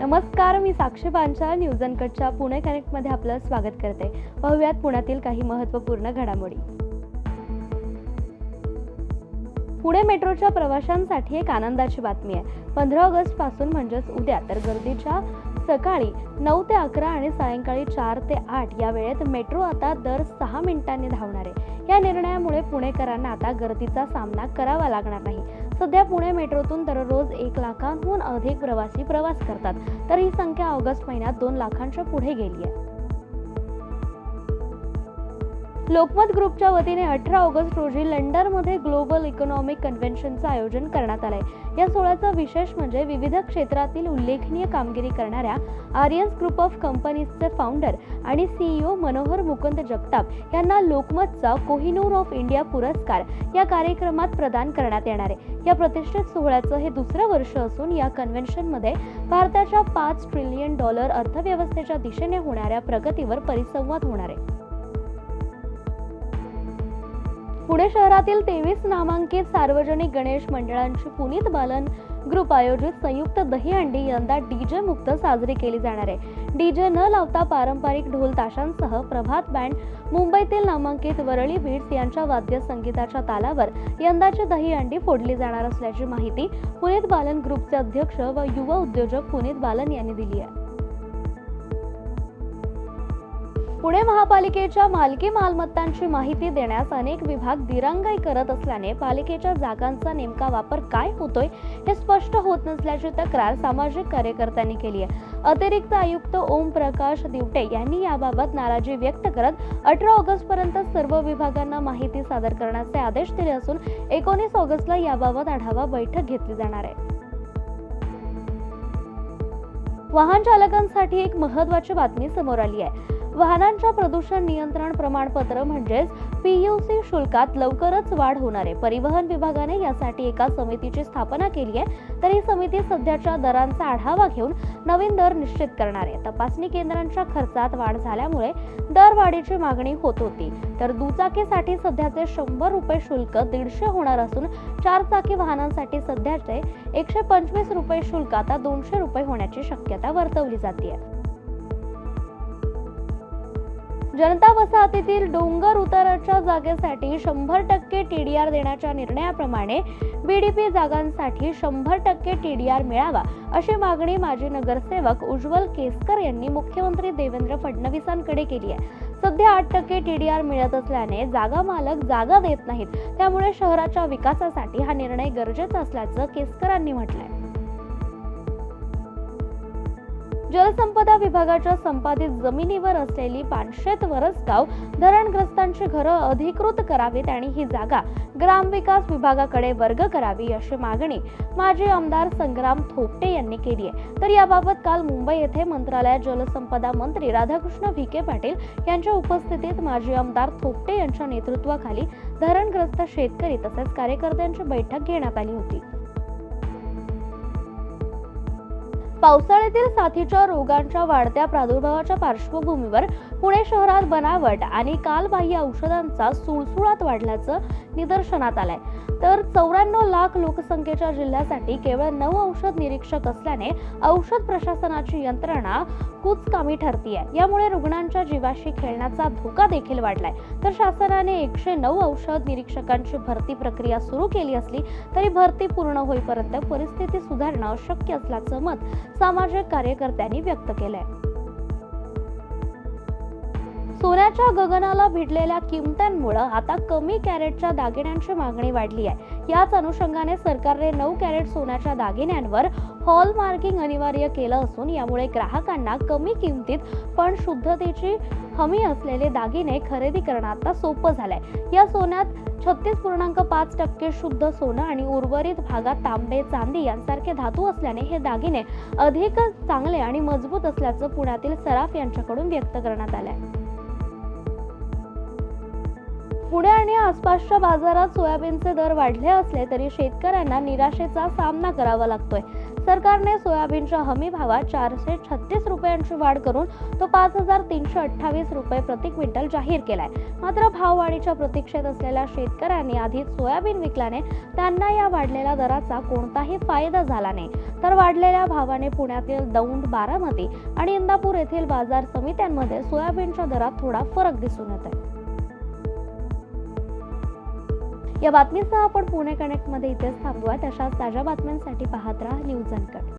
नमस्कार मी साक्षी पांचाळ न्यूज अनकटच्या पुणे कनेक्टमध्ये आपलं स्वागत करते. पाहूयात पुण्यातील काही महत्त्वपूर्ण घडामोडी. पुणे मेट्रोच्या प्रवाशांसाठी एक आनंदाची बातमी आहे. पंधरा ऑगस्टपासून म्हणजेच उद्या तर गर्दीच्या सकाळी नऊ ते अकरा आणि सायंकाळी चार ते आठ या वेळेत मेट्रो आता दर सहा मिनिटांनी धावणार आहे. या निर्णयामुळे पुणेकरांना आता गर्दीचा सामना करावा लागणार नाही. सध्या पुणे मेट्रोतून दररोज एक लाखांहून अधिक प्रवासी प्रवास करतात. तर ही संख्या ऑगस्ट महिन्यात दोन लाखांच्या पुढे गेली आहे. लोकमत ग्रुपच्या वतीने अठरा ऑगस्ट रोजी लंडनमध्ये ग्लोबल इकॉनॉमिक कन्व्हेन्शनचं आयोजन करण्यात आलंय. या सोहळ्याचा विशेष म्हणजे विविध क्षेत्रातील उल्लेखनीय कामगिरी करणाऱ्या आर्यन्स ग्रुप ऑफ कंपनीजचे फाउंडर आणि सीईओ मनोहर मुकुंद जगताप यांना लोकमतचा कोहिनूर ऑफ इंडिया पुरस्कार या कार्यक्रमात प्रदान करण्यात येणार आहे. या प्रतिष्ठित सोहळ्याचं हे दुसरं वर्ष असून या कन्व्हेन्शनमध्ये भारताच्या पाच ट्रिलियन डॉलर अर्थव्यवस्थेच्या दिशेने होणाऱ्या प्रगतीवर परिसंवाद होणार आहे. पुणे शहरातील तेवीस नामांकित सार्वजनिक गणेश मंडळांची पुनीत बालन ग्रुप आयोजित संयुक्त दहीहंडी यंदा डीजे मुक्त साजरी केली जाणार आहे. डीजे न लावता पारंपरिक ढोल ताशांसह प्रभात बँड मुंबईतील नामांकित वरळी बीट्स यांच्या वाद्य संगीताच्या तालावर यंदाची दहीहंडी फोडली जाणार असल्याची माहिती पुनीत बालन ग्रुपचे अध्यक्ष व युवा उद्योजक पुनीत बालन यांनी दिली आहे. पुणे महापालिकेच्या मालकी मालमत्तांची माहिती देण्यास अनेक विभाग दिरंगाई करत असल्याने पालिकेच्या जागांचा नेमका वापर काय होतोय हे स्पष्ट होत नसल्याची तक्रार सामाजिक कार्यकर्त्यांनी केली आहे. अतिरिक्त आयुक्त ओम प्रकाश दिवटे यांनी याबाबत नाराजी व्यक्त करत अठरा ऑगस्ट पर्यंत सर्व विभागांना माहिती सादर करण्याचे आदेश दिले असून एकोणीस ऑगस्टला याबाबत आढावा बैठक घेतली जाणार आहे. वाहन चालकांसाठी एक महत्वाची बातमी समोर आली आहे. वाहनांच्या प्रदूषण नियंत्रण प्रमाणपत्र म्हणजेच पीयूसी शुल्कात लवकरच वाढ होणार आहे. परिवहन विभागाने यासाठी एका समितीची स्थापना केली आहे. तर ही समिती सध्याच्या दरांचा आढावा घेऊन नवीन दर निश्चित करणार आहे. तपासणी केंद्रांच्या खर्चात वाढ झाल्यामुळे दरवाढीची मागणी होत होती. तर दुचाकीसाठी सध्याचे शंभर रुपये शुल्क दीडशे होणार असून चार चाकी वाहनांसाठी सध्याचे एकशे पंचवीस रुपये शुल्क आता दोनशे रुपये होण्याची शक्यता वर्तवली जाते. जनता वसाहतीतील डोंगर उताराच्या जागेसाठी शंभर टक्के टी डी आर देण्याच्या निर्णयाप्रमाणे बी डी पी जागांसाठी शंभर टक्के टी डी आर मिळावा अशी मागणी माजी नगरसेवक उज्ज्वल केसकर यांनी मुख्यमंत्री देवेंद्र फडणवीसांकडे केली आहे. सध्या आठ टक्के टी डी आर मिळत असल्याने जागा मालक जागा देत नाहीत त्यामुळे शहराच्या विकासासाठी हा निर्णय गरजेचा असल्याचं केसकरांनी म्हटलंय. जलसंपदा विभागाच्या संपादित जमिनीवर असलेली पानशेत वरसगाव धरणग्रस्तांची घरं अधिकृत करावीत आणि ही जागा ग्रामविकास विभागाकडे वर्ग करावी अशी मागणी माजी आमदार संग्राम थोपटे यांनी केली आहे. तर याबाबत काल मुंबई येथे मंत्रालयात जलसंपदा मंत्री राधाकृष्ण विखे पाटील यांच्या उपस्थितीत माजी आमदार थोपटे यांच्या नेतृत्वाखाली धरणग्रस्त शेतकरी तसेच कार्यकर्त्यांची बैठक घेण्यात आली होती. पावसाळ्यातील साथीच्या रोगांच्या वाढत्या प्रादुर्भावाच्या पार्श्वभूमीवर पुणे शहरात बनावट आणि कालबाह्य औषधांचा सुळसुळात वाढल्याचं निदर्शनात आलंय. तर चौऱ्याण्णव लाख लोकसंख्येच्या जिल्ह्यासाठी केवळ नऊ औषध निरीक्षक असल्याने औषध प्रशासनाची यंत्रणा कुचकामी ठरतीये. यामुळे रुग्णांच्या जीवाशी खेळण्याचा धोका देखील वाढलाय. तर शासनाने एकशे नऊ औषध निरीक्षकांची भरती प्रक्रिया सुरू केली असली तरी भरती पूर्ण होईपर्यंत परिस्थिती सुधारणं अशक्य असल्याचं मत सामाजिक कार्यकर्त्यांनी व्यक्त केलंय. सोन्याच्या गगनाला भिडलेल्या किमत्यांमुळे आता कमी कॅरेटच्या दागिन्यांची मागणी वाढली आहे. याच अनुषंगाने सरकारने नऊ कॅरेट सोन्याच्या दागिन्यांवर हॉल मार्किंग अनिवार्य केलं असून यामुळे ग्राहकांना कमी किमतीत पण शुद्धतेची हमी असलेले दागिने खरेदी करणं आता सोपं झालंय. या सोन्यात छत्तीस पूर्णांक पाच टक्के शुद्ध सोनं आणि उर्वरित भागात तांबे चांदी यांसारखे धातू असल्याने हे दागिने अधिक चांगले आणि मजबूत असल्याचं पुण्यातील सराफ यांच्याकडून व्यक्त करण्यात आलंय. पुणे आणि आसपासच्या बाजारात सोयाबीनचे दर वाढले असले तरी शेतकऱ्यांना निराशेचा सामना करावा लागतोय. सरकारने सोयाबीनच्या हमी भावात चारशे छत्तीस रुपयांची वाढ करून तो पाच हजार तीनशे अठ्ठावीस रुपये प्रति क्विंटल जाहीर केलाय. मात्र भाववाढीच्या प्रतीक्षेत असलेल्या शेतकऱ्यांनी आधीच सोयाबीन विकल्याने त्यांना या वाढलेल्या दराचा कोणताही फायदा झाला नाही. तर वाढलेल्या भावाने पुण्यातील दौंड बारामती आणि इंदापूर येथील बाजार समित्यांमध्ये सोयाबीनच्या दरात थोडा फरक दिसून येत आहे या बातमीसह आपण पुणे कनेक्टमध्ये इथेच थांबूयात. अशाच ताज्या बातम्यांसाठी पाहत राहा न्यूज अनकट.